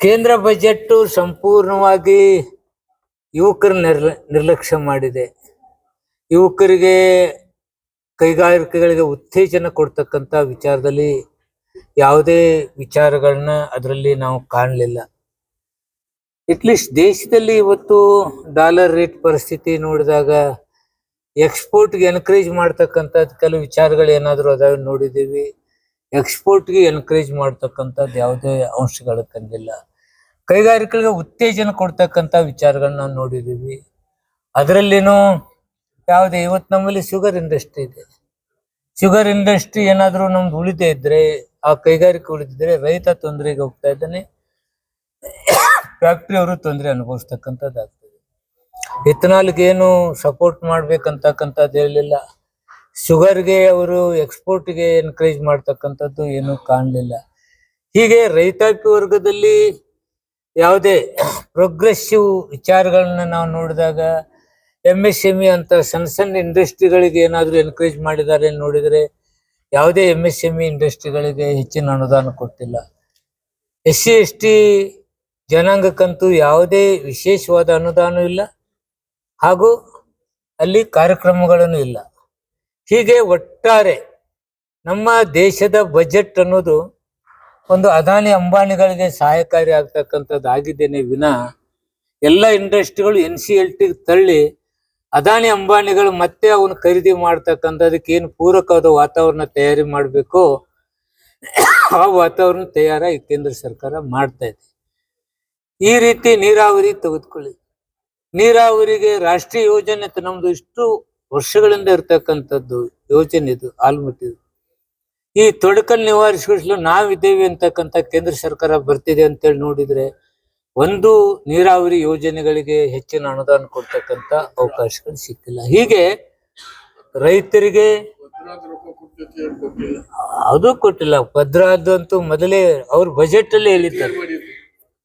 ಕೇಂದ್ರ ಬಜೆಟ್ ಸಂಪೂರ್ಣವಾಗಿ ಯುವಕರ ನಿರ್ಲ, ನಿರ್ಲಕ್ಷ್ಯ ಮಾಡಿದೆ. ಯುವಕರಿಗೆ ಕೈಗಾರಿಕೆಗಳಿಗೆ ಉತ್ತೇಜನ ಕೊಡ್ತಕ್ಕಂಥ ವಿಚಾರದಲ್ಲಿ ಯಾವುದೇ ವಿಚಾರಗಳನ್ನ ಅದರಲ್ಲಿ ನಾವು ಕಾಣಲಿಲ್ಲ. ಅಟ್ಲೀಸ್ಟ್ ದೇಶದಲ್ಲಿ ಇವತ್ತು ಡಾಲರ್ ರೇಟ್ ಪರಿಸ್ಥಿತಿ ನೋಡಿದಾಗ ಎಕ್ಸ್ಪೋರ್ಟ್ಗೆ ಎನ್ಕರೇಜ್ ಮಾಡ್ತಕ್ಕಂಥದ್ದು ಕೆಲವು ವಿಚಾರಗಳು ಏನಾದರೂ ಅದಾವೆ ನೋಡಿದ್ದೀವಿ. ಎಕ್ಸ್ಪೋರ್ಟ್ಗೆ ಎನ್ಕರೇಜ್ ಮಾಡ್ತಕ್ಕಂಥದ್ದು ಯಾವುದೇ ಅಂಶಗಳು ಕಂಡಿಲ್ಲ. ಕೈಗಾರಿಕೆಗಳಿಗೆ ಉತ್ತೇಜನ ಕೊಡ್ತಕ್ಕಂಥ ವಿಚಾರಗಳನ್ನ ನಾವು ನೋಡಿದ್ದೀವಿ ಅದರಲ್ಲಿನೂ ಯಾವುದೇ, ಇವತ್ತು ನಮ್ಮಲ್ಲಿ ಶುಗರ್ ಇಂಡಸ್ಟ್ರಿ ಇದೆ. ಶುಗರ್ ಇಂಡಸ್ಟ್ರಿ ಏನಾದರೂ ನಮ್ದು ಉಳಿದೇ ಇದ್ರೆ, ಆ ಕೈಗಾರಿಕೆ ಉಳಿದಿದ್ರೆ ರೈತ ತೊಂದರೆಗೆ ಹೋಗ್ತಾ ಇದ್ದಾನೆ. ಫ್ಯಾಕ್ಟ್ರಿ ಅವರು ತೊಂದರೆ ಅನುಭವಿಸ್ತಕ್ಕಂಥದ್ದಾಗ್ತದೆ. ಇಥನಾಲ್ಗೆ ಏನು ಸಪೋರ್ಟ್ ಮಾಡ್ಬೇಕಂತಕ್ಕಂಥದ್ದು ಹೇಳಲಿಲ್ಲ ಶುಗರ್ಗೆ ಅವರು ಎಕ್ಸ್ಪೋರ್ಟ್ಗೆ ಎನ್ಕರೇಜ್ ಮಾಡ್ತಕ್ಕಂಥದ್ದು ಏನು ಕಾಣಲಿಲ್ಲ. ಹೀಗೆ ರೈತಾಪಿ ವರ್ಗದಲ್ಲಿ ಯಾವುದೇ ಪ್ರೋಗ್ರೆಸಿವ್ ವಿಚಾರಗಳನ್ನ ನಾವು ನೋಡಿದಾಗ ಎಂ ಎಸ್ ಎಂ ಇ ಅಂತ ಸಣ್ಣ ಸಣ್ಣ ಇಂಡಸ್ಟ್ರಿಗಳಿಗೆ ಏನಾದರೂ ಎನ್ಕರೇಜ್ ಮಾಡಿದ್ದಾರೆ ನೋಡಿದರೆ ಯಾವುದೇ ಎಂ ಎಸ್ ಎಂ ಇ ಇಂಡಸ್ಟ್ರಿಗಳಿಗೆ ಹೆಚ್ಚಿನ ಅನುದಾನ ಕೊಟ್ಟಿಲ್ಲ. ಎಸ್ ಸಿ ಎಸ್ ಟಿ ಜನಾಂಗಕ್ಕಂತೂ ಯಾವುದೇ ವಿಶೇಷವಾದ ಅನುದಾನ ಇಲ್ಲ ಹಾಗೂ ಅಲ್ಲಿ ಕಾರ್ಯಕ್ರಮಗಳನ್ನು ಇಲ್ಲ. ಹೀಗೆ ಒಟ್ಟಾರೆ ನಮ್ಮ ದೇಶದ ಬಜೆಟ್ ಅನ್ನೋದು ಒಂದು ಅದಾನಿ ಅಂಬಾನಿಗಳಿಗೆ ಸಹಾಯಕಾರಿ ಆಗ್ತಕ್ಕಂಥದ್ದು ಆಗಿದ್ದೇನೆ ವಿನ ಎಲ್ಲ ಇಂಡಸ್ಟ್ರಿಗಳು ಎನ್ ಸಿ ಎಲ್ ಟಿ ತಳ್ಳಿ ಅದಾನಿ ಅಂಬಾನಿಗಳು ಮತ್ತೆ ಅವನು ಖರೀದಿ ಮಾಡ್ತಕ್ಕಂಥದಕ್ಕೆ ಏನು ಪೂರಕವಾದ ವಾತಾವರಣ ತಯಾರಿ ಮಾಡಬೇಕು ಆ ವಾತಾವರಣ ತಯಾರಾಗಿ ಕೇಂದ್ರ ಸರ್ಕಾರ ಮಾಡ್ತಾ ಇದೆ. ಈ ರೀತಿ ನೀರಾವರಿ ತೆಗೆದುಕೊಳ್ಳಿ. ನೀರಾವರಿಗೆ ರಾಷ್ಟ್ರೀಯ ಯೋಜನೆ ನಮ್ದು ಇಷ್ಟು ವರ್ಷಗಳಿಂದ ಇರ್ತಕ್ಕಂಥದ್ದು ಯೋಜನೆ ಇದು ಆಲ್ಮಟ್ಟಿದು ಈ ತೊಡಕನ್ನು ನಿವಾರಿಸಿಕೊಳ್ಳಲು ನಾವಿದ್ದೇವೆ ಅಂತಕ್ಕಂಥ ಕೇಂದ್ರ ಸರ್ಕಾರ ಬರ್ತಿದೆ ಅಂತೇಳಿ ನೋಡಿದ್ರೆ ಒಂದು ನೀರಾವರಿ ಯೋಜನೆಗಳಿಗೆ ಹೆಚ್ಚಿನ ಅನುದಾನ ಕೊಡ್ತಕ್ಕಂಥ ಅವಕಾಶಗಳು ಸಿಕ್ಕಿಲ್ಲ. ಹೀಗೆ ರೈತರಿಗೆ ಅದು ಕೊಟ್ಟಿಲ್ಲ ಭದ್ರಾದಂತೂ ಮೊದಲೇ ಅವ್ರು ಬಜೆಟ್ ಅಲ್ಲಿ ಹೇಳಿದ್ದಾರೆ.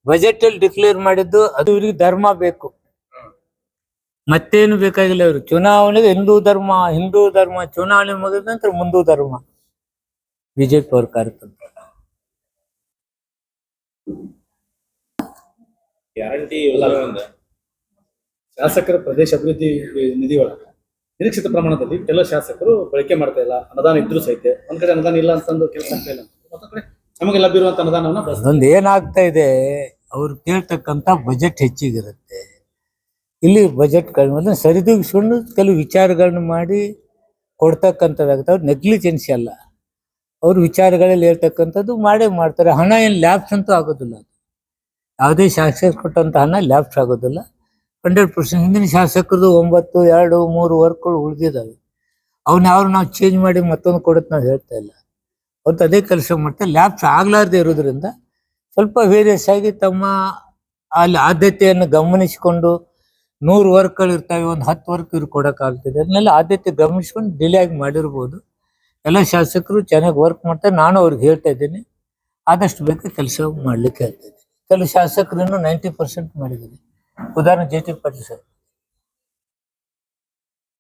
ಬಜೆಟ್ ಅಲ್ಲಿ ಡಿಕ್ಲೇರ್ ಮಾಡಿದ್ದು ಅದು ಇವ್ರಿಗೆ ಧರ್ಮ ಬೇಕು. ಮತ್ತೇನು ಬೇಕಾಗಿಲ್ಲ ಅವರು ಚುನಾವಣೆಗೆ ಹಿಂದೂ ಧರ್ಮ ಹಿಂದೂ ಧರ್ಮ ಚುನಾವಣೆ ಮುಗಿದ ನಂತರ ಮುಂದೂ ಧರ್ಮ. ಬಿಜೆಪಿ ಅವ್ರ ಕಾರ್ಯತಂತ್ರ ಗ್ಯಾರಂಟಿ ಶಾಸಕರ ಪ್ರದೇಶ ಅಭಿವೃದ್ಧಿ ನಿಧಿ ಒಳಗೆ. ನಿರೀಕ್ಷಿತ ಪ್ರಮಾಣದಲ್ಲಿ ಕೆಲವು ಶಾಸಕರು ಬಳಕೆ ಮಾಡ್ತಾ ಇಲ್ಲ. ಅನುದಾನ ಇದ್ರು ಸಹಿತ. ಒಂದ್ ಕಡೆ ಅನುದಾನ ಇಲ್ಲ ಅಂತಂದು ಕೆಲಸ ಆಗ್ತಾ ಇಲ್ಲ. ಮತ್ತೊಂದ್ ಕಡೆ ನಮಗೆ ಲಭ್ಯ ಇರುವಂತ ಅನುದಾನವನ್ನ. ಅದೊಂದು ಏನಾಗ್ತಾ ಇದೆ ಅವ್ರು ಕೇಳ್ತಕ್ಕಂತ ಬಜೆಟ್ ಹೆಚ್ಚಿಗಿರುತ್ತೆ. ಇಲ್ಲಿ ಬಜೆಟ್ ಕಡಿಮೆ ಸರಿದೂಗಿಸ್ಕೊಂಡು ಕೆಲವು ವಿಚಾರಗಳನ್ನ ಮಾಡಿ ಕೊಡ್ತಕ್ಕಂಥದ್ದಾಗುತ್ತೆ. ಅವ್ರು ನೆಗ್ಲಿಜೆನ್ಸಿ ಅಲ್ಲ. ಅವ್ರ ವಿಚಾರಗಳಲ್ಲಿ ಹೇಳ್ತಕ್ಕಂಥದ್ದು ಮಾಡೇ ಮಾಡ್ತಾರೆ. ಹಣ ಏನು ಲ್ಯಾಬ್ಸ್ ಅಂತೂ ಆಗೋದಿಲ್ಲ ಯಾವುದೇ ಶಾಸಕರು ಕೊಟ್ಟಂತ ಹಣ ಲ್ಯಾಬ್ಸ್ ಆಗೋದಿಲ್ಲ. ಹಂಡ್ರೆಡ್ ಪರ್ಸೆಂಟ್ ಹಿಂದಿನ ಶಾಸಕರದು ಒಂಬತ್ತು, ಎರಡು, ಮೂರು ವರ್ಕ್ಗಳು ಉಳಿದಿದ್ದಾವೆ. ಅವನ್ನ ಯಾರು ನಾವು ಚೇಂಜ್ ಮಾಡಿ ಮತ್ತೊಂದು ಕೊಡುತ್ತೆ ನಾವು ಹೇಳ್ತಾ ಇಲ್ಲ. ಅವತ್ತು ಅದೇ ಕೆಲಸ ಮಾಡ್ತಾರೆ ಲ್ಯಾಬ್ಸ್ ಆಗ್ಲಾರ್ದೆ ಇರೋದ್ರಿಂದ ಸ್ವಲ್ಪ ವೇರಿಯಸ್ ಆಗಿ ತಮ್ಮ ಅಲ್ಲಿ ಆದ್ಯತೆಯನ್ನು ಗಮನಿಸಿಕೊಂಡು ನೂರು ವರ್ಕ್ಗಳು ಇರ್ತವೆ, ಒಂದು ಹತ್ತು ವರ್ಕ್ ಇವ್ರು ಕೊಡೋಕ್ಕಾಗ್ತದೆ ಅದನ್ನೆಲ್ಲ ಆದ್ಯತೆ ಗಮನಿಸ್ಕೊಂಡು ಡಿಲೇ ಆಗಿ ಮಾಡಿರ್ಬೋದು. ಎಲ್ಲ ಶಾಸಕರು ಚೆನ್ನಾಗಿ ವರ್ಕ್ ಮಾಡ್ತಾರೆ. ನಾನು ಅವ್ರಿಗೆ ಹೇಳ್ತಾ ಇದ್ದೀನಿ, ಆದಷ್ಟು ಬೇಗ ಕೆಲಸ ಮಾಡ್ಲಿಕ್ಕೆ ಹೇಳ್ತಾ ಇದ್ದೀನಿ ಕೆಲವು ಶಾಸಕರನ್ನು ನೈಂಟಿ ಪರ್ಸೆಂಟ್ ಮಾಡಿದ್ದೀನಿ ಉದಾಹರಣೆ ಜೆ ಪಾಟೀಲ್ ಸರ್.